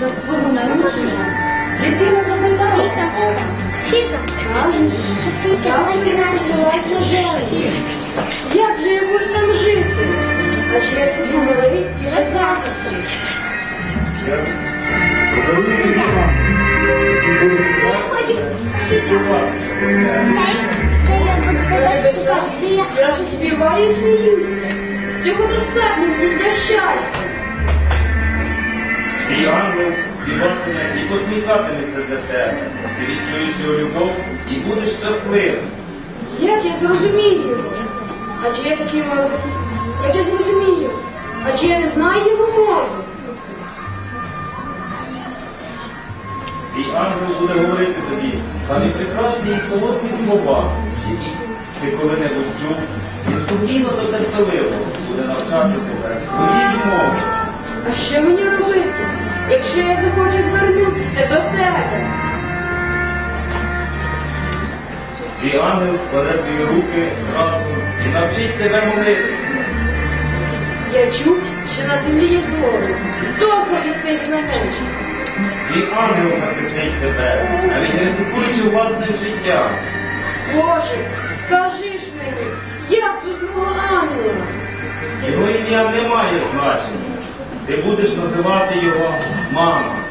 до свого народження дитина запитала Бога. Кажеш, я подивився вас на. Як же я буду там жити? А тобі говорив і вже я ж співаю і сміюся. Цього достатньо мені для щастя. Твій ангел співатиме і посміхатиметься для тебе. Ти відчуєш його любов і будеш щасливим. Як я зрозумію? А чи я такий молодий? Як я зрозумію? А чи я не знаю його мови? Твій ангел буде говорити тобі самі прекрасні і солодкі слова, які ти коли-небудь чув, і спокійно та терпеливо буде навчати тебе. А що мені робити, якщо я захочу звернутися до тебе? Твій ангел складе твої руки разом і навчить тебе молитися. Я чув, що на землі є зло. Хто захистить мене? Твій ангел захистить тебе, навіть ризикуючи власним життям. Боже, скажи ж мені, як мого ангела? Його ім'я не має значення. Ти будеш називати його мама.